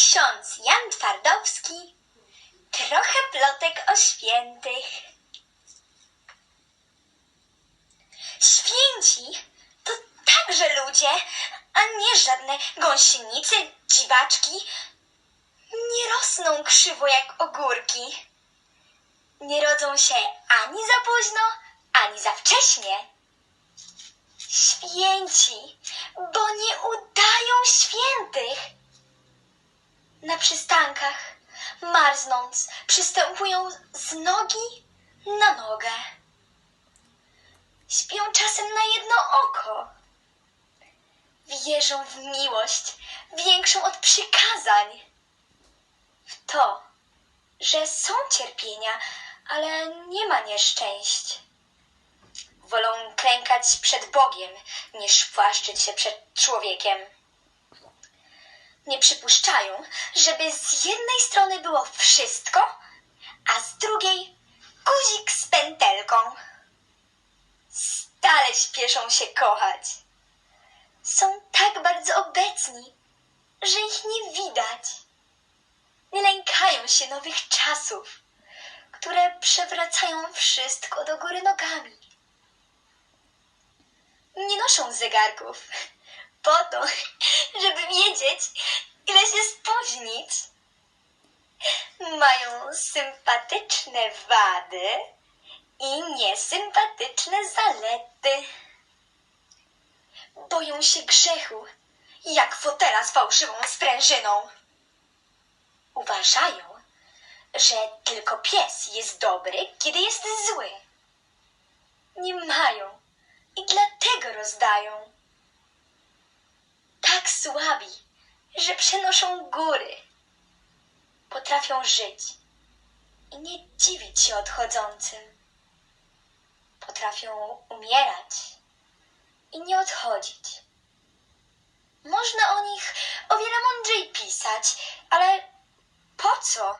ksiądz Jan Twardowski, trochę plotek o świętych. Święci to także ludzie, a nie żadne gąsienice, dziwaczki. Nie rosną krzywo jak ogórki. Nie rodzą się ani za późno, ani za wcześnie. Święci, bo nie udają świętych. Na przystankach, marznąc, przystępują z nogi na nogę. Śpią czasem na jedno oko. Wierzą w miłość większą od przykazań. W to, że są cierpienia, ale nie ma nieszczęść. Wolą klękać przed Bogiem, niż płaszczyć się przed człowiekiem. Nie przypuszczają, żeby z jednej strony było wszystko, a z drugiej guzik z pętelką. Stale śpieszą się kochać. Są tak bardzo obecni, że ich nie widać. Nie lękają się nowych czasów, które przewracają wszystko do góry nogami. Nie noszą zegarków po to, żeby wiedzieć, ile się spóźnić. Mają sympatyczne wady i niesympatyczne zalety. Boją się grzechu, jak fotela z fałszywą sprężyną. Uważają, że tylko pies jest dobry, kiedy jest zły. Nie mają i dlatego rozdają. Słabi, że przenoszą góry. Potrafią żyć i nie dziwić się odchodzącym. Potrafią umierać i nie odchodzić. Można o nich o wiele mądrzej pisać, ale po co?